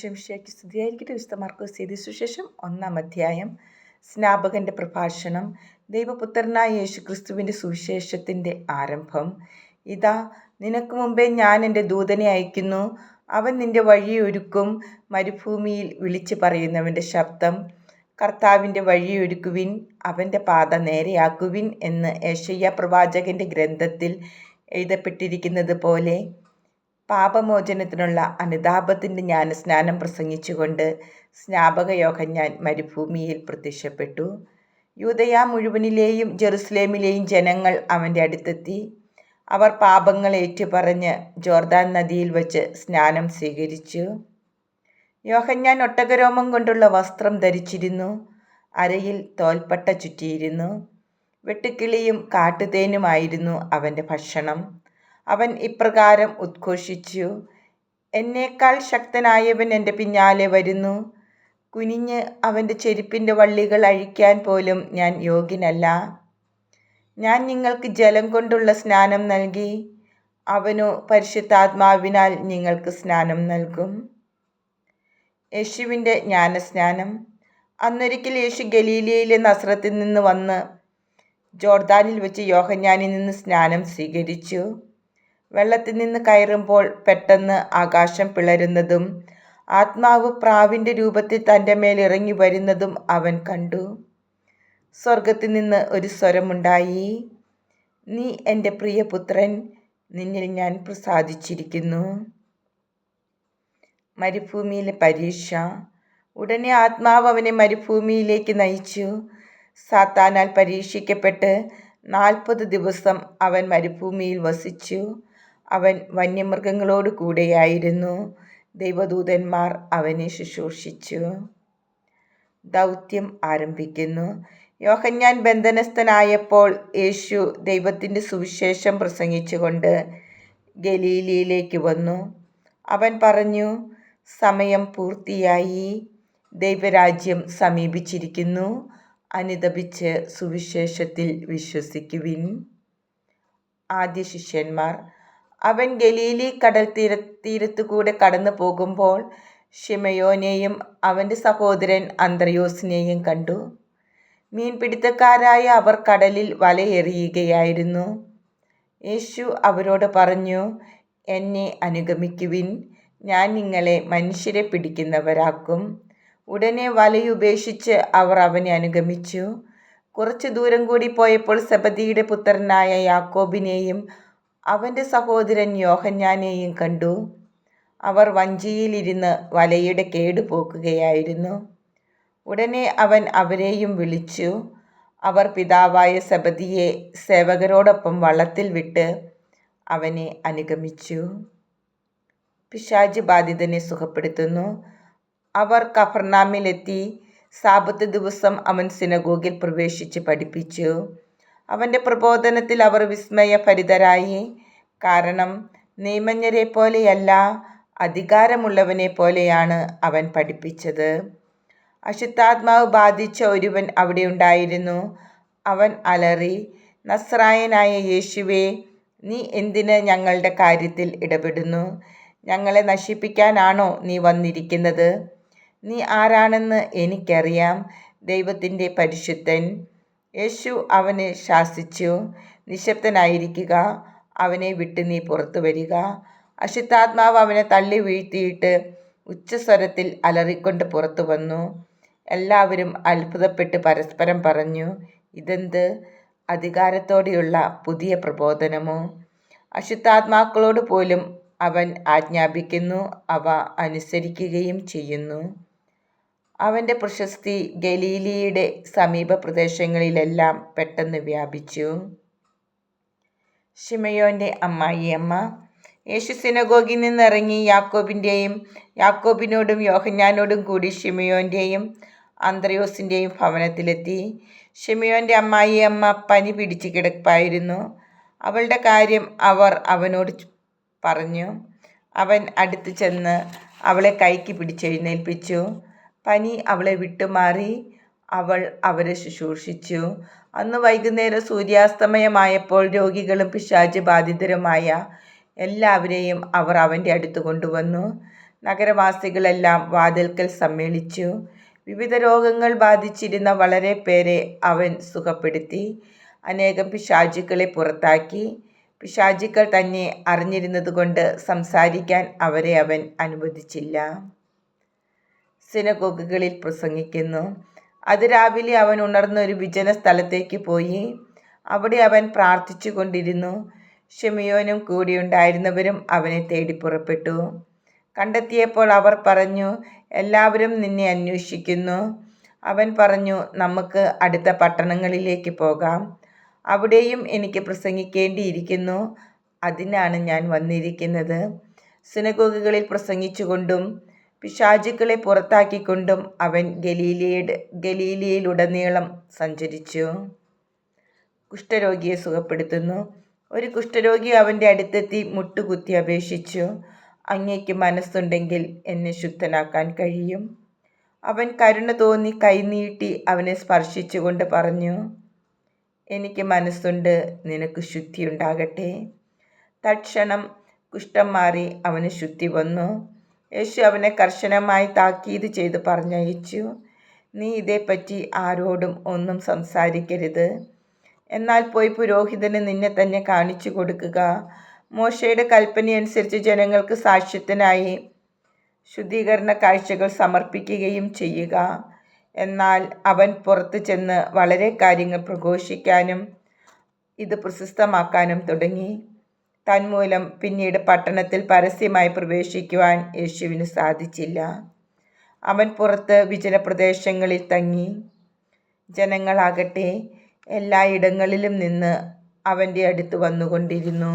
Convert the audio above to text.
ഈശോമിശിയാക്കി സ്തുതിയായിരിക്കട്ടെ. വിശുദ്ധ മാർക്കോസ് സുശേഷം ഒന്നാം അധ്യായം. സ്നാപകന്റെ പ്രഭാഷണം. ദൈവപുത്രനായ യേശു ക്രിസ്തുവിന്റെ സുവിശേഷത്തിന്റെ ആരംഭം. ഇതാ നിനക്ക് മുമ്പേ ഞാൻ എന്റെ ദൂതനെ അയക്കുന്നു. അവൻ നിന്റെ വഴിയൊരുക്കും. മരുഭൂമിയിൽ വിളിച്ചു പറയുന്നവന്റെ ശബ്ദം. കർത്താവിന്റെ വഴിയൊരുക്കുവിൻ. അവന്റെ പാത നേരെയാക്കുവിൻ എന്ന് ഏഷയ്യ പ്രവാചകന്റെ ഗ്രന്ഥത്തിൽ എഴുതപ്പെട്ടിരിക്കുന്നത് പോലെ പാപമോചനത്തിനുള്ള അനുതാപത്തിന്റെ ജ്ഞാനസ്നാനം പ്രസംഗിച്ചുകൊണ്ട് സ്നാപക ഞാൻ മരുഭൂമിയിൽ പ്രത്യക്ഷപ്പെട്ടു. യൂതയ മുഴുവനിലെയും ജെറുസലേമിലെയും ജനങ്ങൾ അവന്റെ അടുത്തെത്തി. അവർ പാപങ്ങൾ ഏറ്റുപറഞ്ഞ് ജോർദാൻ നദിയിൽ വച്ച് സ്നാനം സ്വീകരിച്ചു. യോഹന്നാൻ ഒട്ടകരോമം കൊണ്ടുള്ള വസ്ത്രം ധരിച്ചിരുന്നു. അരയിൽ തോൽപ്പട്ട ചുറ്റിയിരുന്നു. വെട്ടുക്കിളിയും കാട്ടുതേനുമായിരുന്നു അവന്റെ ഭക്ഷണം. അവൻ ഇപ്രകാരം ഉദ്ഘോഷിച്ചു. എന്നേക്കാൾ ശക്തനായവൻ എന്റെ പിന്നാലെ വരുന്നു. കുനിഞ്ഞ് അവന്റെ ചെരുപ്പിന്റെ വള്ളികൾ അഴിക്കാൻ പോലും ഞാൻ യോഗ്യനല്ല. ഞാൻ നിങ്ങൾക്ക് ജലം കൊണ്ടുള്ള സ്നാനം നൽകി അവനു പരിശുദ്ധാത്മാവിനാൽ നിങ്ങൾക്ക് സ്നാനം നൽകും. യേശുവിന്റെ ജ്ഞാനസ്നാനം. അന്നൊരിക്കൽ യേശു ഗലീലയിലെ നസ്രത്തിൽ നിന്ന് വന്ന് ജോർദാനിൽ വെച്ച് യോഹന്യാനിൽ നിന്ന് സ്നാനം സ്വീകരിച്ചു. വെള്ളത്തിൽ നിന്ന് കയറുമ്പോൾ പെട്ടെന്ന് ആകാശം പിളരുന്നതും ആത്മാവ് പ്രാവിന്റെ രൂപത്തിൽ തന്റെ മേൽ ഇറങ്ങി വരുന്നതും അവൻ കണ്ടു. സ്വർഗത്തിൽ നിന്ന് ഒരു സ്വരമുണ്ടായി. നീ എന്റെ പ്രിയപുത്രൻ നിന്നിൽ ഞാൻ പ്രസാദിച്ചിരിക്കുന്നു. മരുഭൂമിയിലെ പരീക്ഷ. ഉടനെ ആത്മാവ് അവനെ മരുഭൂമിയിലേക്ക് നയിച്ചു. സാത്താനാൽ പരീക്ഷിക്കപ്പെട്ട് നാൽപ്പത് ദിവസം അവൻ മരുഭൂമിയിൽ വസിച്ചു. അവൻ വന്യമൃഗങ്ങളോട് കൂടെയായിരുന്നു. ദൈവദൂതന്മാർ അവനെ ശുശ്രൂഷിച്ചു. ദൗത്യം ആരംഭിക്കുന്നു. യോഹന്യാൻ ബന്ധനസ്ഥനായപ്പോൾ യേശു ദൈവത്തിന്റെ സുവിശേഷം പ്രസംഗിച്ചുകൊണ്ട് ഗലീലിയിലേക്ക് വന്നു. അവൻ പറഞ്ഞു സമയം പൂർത്തിയായി. ദൈവരാജ്യം സമീപിച്ചിരിക്കുന്നു. അനുദപിച്ച് സുവിശേഷത്തിൽ വിശ്വസിക്കുവിൻ. ആദ്യ ശിഷ്യന്മാർ അവൻ ഗലീലി കടൽ തീര തീരത്തുകൂടെ കടന്നു പോകുമ്പോൾ ഷിമയോനെയും അവന്റെ സഹോദരൻ അന്ത്രയോസിനെയും കണ്ടു. മീൻപിടുത്തക്കാരായ അവർ കടലിൽ വലയെറിയുകയായിരുന്നു. യേശു അവരോട് പറഞ്ഞു എന്നെ അനുഗമിക്കുവിൻ. ഞാൻ നിങ്ങളെ മനുഷ്യരെ പിടിക്കുന്നവരാക്കും. ഉടനെ വലയുപേക്ഷിച്ച് അവർ അവനെ അനുഗമിച്ചു. കുറച്ചു ദൂരം കൂടി പോയപ്പോൾ സബദിയുടെ പുത്രനായ യാക്കോബിനെയും അവന്റെ സഹോദരൻ യോഹന്നാനെയും കണ്ടു. അവർ വഞ്ചിയിലിരുന്ന് വലയുടെ കേട് പോക്കുകയായിരുന്നു. ഉടനെ അവൻ അവരെയും വിളിച്ചു. അവർ പിതാവായ സബദിയെ സേവകരോടൊപ്പം വള്ളത്തിൽ വിട്ട് അവനെ അനുഗമിച്ചു. പിശാജ് ബാധിതനെ സുഖപ്പെടുത്തുന്നു. അവർ കഫർനാമിലെത്തി സാപത്ത് ദിവസം അവൻ സിനഗോഗിൽ പ്രവേശിച്ച് പഠിപ്പിച്ചു. അവന്റെ പ്രബോധനത്തിൽ അവർ വിസ്മയഭരിതരായി. കാരണം നിയമജ്ഞരെ പോലെയല്ല അധികാരമുള്ളവനെ പോലെയാണ് അവൻ പഠിപ്പിച്ചത്. അശുദ്ധാത്മാവ് ബാധിച്ച ഒരുവൻ അവിടെ ഉണ്ടായിരുന്നു. അവൻ അലറി നസ്രായനായ യേശുവേ നീ എന്തിന് ഞങ്ങളുടെ കാര്യത്തിൽ ഇടപെടുന്നു? ഞങ്ങളെ നശിപ്പിക്കാനാണോ നീ വന്നിരിക്കുന്നത്? നീ ആരാണെന്ന് എനിക്കറിയാം ദൈവത്തിന്റെ പരിശുദ്ധൻ. യേശു അവനെ ശാസിച്ചു. നിശബ്ദനായിരിക്കുക. അവനെ വിട്ട് നീ പുറത്തു വരിക. അശുദ്ധാത്മാവ് അവനെ തള്ളി വീഴ്ത്തിയിട്ട് ഉച്ചസ്വരത്തിൽ അലറിക്കൊണ്ട് പുറത്തു വന്നു. എല്ലാവരും അത്ഭുതപ്പെട്ട് പരസ്പരം പറഞ്ഞു ഇതെന്ത്? അധികാരത്തോടെയുള്ള പുതിയ പ്രബോധനമോ? അശുദ്ധാത്മാക്കളോട് പോലും അവൻ ആജ്ഞാപിക്കുന്നു അവ അനുസരിക്കുകയും ചെയ്യുന്നു. അവന്റെ പ്രശസ്തി ഗലീലിയുടെ സമീപ പ്രദേശങ്ങളിലെല്ലാം പെട്ടെന്ന് വ്യാപിച്ചു. ഷിമയോന്റെ അമ്മായിയമ്മ യേശു സിനഗോഗിൽ നിന്നിറങ്ങി യാക്കോബിന്റെയും യാക്കോബിനോടും യോഹന്നാനോടും കൂടി ഷിമയോന്റെയും അന്ത്രയോസിന്റെയും ഭവനത്തിലെത്തി. ഷിമയോന്റെ അമ്മായിയമ്മ പനി പിടിച്ച് കിടപ്പായിരുന്നു. അവളുടെ കാര്യം അവർ അവനോട് പറഞ്ഞു. അവൻ അടുത്ത് ചെന്ന് അവളെ കൈക്ക് പിടിച്ചെഴുന്നേൽപ്പിച്ചു പനി അവളെ വിട്ടുമാറി അവൾ അവരെ ശുശ്രൂഷിച്ചു. അന്ന് വൈകുന്നേരം സൂര്യാസ്തമയമായപ്പോൾ രോഗികളും പിശാച് ബാധിതരുമായ എല്ലാവരെയും അവർ അവന്റെ അടുത്ത് കൊണ്ടുവന്നു. നഗരവാസികളെല്ലാം വാതിൽക്കൽ സമ്മേളിച്ചു. വിവിധ രോഗങ്ങൾ ബാധിച്ചിരുന്ന വളരെ പേരെ അവൻ സുഖപ്പെടുത്തി. അനേകം പിശാചുക്കളെ പുറത്താക്കി. പിശാചുക്കൾ തന്നെ അറിഞ്ഞിരുന്നതുകൊണ്ട് സംസാരിക്കാൻ അവരെ അവൻ അനുവദിച്ചില്ല. സിനഗോഗുകളിൽ പ്രസംഗിക്കുന്നു. അതിരാവിലെ അവൻ ഉണർന്ന ഒരു വിജന സ്ഥലത്തേക്ക് പോയി. അവിടെ അവൻ പ്രാർത്ഥിച്ചു കൊണ്ടിരുന്നു. ഷെമിയോനും കൂടിയുണ്ടായിരുന്നവരും അവനെ തേടി പുറപ്പെട്ടു. കണ്ടെത്തിയപ്പോൾ അവർ പറഞ്ഞു എല്ലാവരും നിന്നെ അന്വേഷിക്കുന്നു. അവൻ പറഞ്ഞു നമുക്ക് അടുത്ത പട്ടണങ്ങളിലേക്ക് പോകാം. അവിടെയും എനിക്ക് പ്രസംഗിക്കേണ്ടിയിരിക്കുന്നു. അതിനാണ് ഞാൻ വന്നിരിക്കുന്നത്. സിനഗോഗുകളിൽ പ്രസംഗിച്ചുകൊണ്ടും പിശാചുക്കളെ പുറത്താക്കിക്കൊണ്ടും അവൻ ഗലീലയുടെ ഗലീലയിലുടനീളം സഞ്ചരിച്ചു. കുഷ്ഠരോഗിയെ സുഖപ്പെടുത്തുന്നു. ഒരു കുഷ്ഠരോഗി അവന്റെ അടുത്തെത്തി മുട്ടുകുത്തി അപേക്ഷിച്ചു. അങ്ങേക്ക് മനസ്സുണ്ടെങ്കിൽ എന്നെ ശുദ്ധനാക്കാൻ കഴിയും. അവൻ കരുണ തോന്നി കൈനീട്ടി അവനെ സ്പർശിച്ചുകൊണ്ട് പറഞ്ഞു എനിക്ക് മനസ്സുണ്ട് നിനക്ക് ശുദ്ധിയുണ്ടാകട്ടെ. തക്ഷണം കുഷ്ഠം മാറി അവന് ശുദ്ധി വന്നു. യേശു അവനെ കർശനമായി താക്കീത് ചെയ്ത് പറഞ്ഞയച്ചു. നീ ഇതേപ്പറ്റി ആരോടും ഒന്നും സംസാരിക്കരുത്. എന്നാൽ പോയി പുരോഹിതന് നിന്നെ തന്നെ കാണിച്ചു കൊടുക്കുക. മോശയുടെ കൽപ്പനയനുസരിച്ച് ജനങ്ങൾക്ക് സാക്ഷ്യത്തിനായി ശുദ്ധീകരണ കാഴ്ചകൾ സമർപ്പിക്കുകയും ചെയ്യുക. എന്നാൽ അവൻ പുറത്തു ചെന്ന് വളരെ കാര്യങ്ങൾ പ്രഘോഷിക്കാനും ഇത് പ്രശസ്തമാക്കാനും തുടങ്ങി. തന്മൂലം പിന്നീട് പട്ടണത്തിൽ പരസ്യമായി പ്രവേശിക്കുവാൻ യേശുവിന് സാധിച്ചില്ല. അവൻ പുറത്ത് വിജനപ്രദേശങ്ങളിൽ തങ്ങി. ജനങ്ങളാകട്ടെ എല്ലായിടങ്ങളിലും നിന്ന് അവന്റെ അടുത്ത് വന്നുകൊണ്ടിരുന്നു.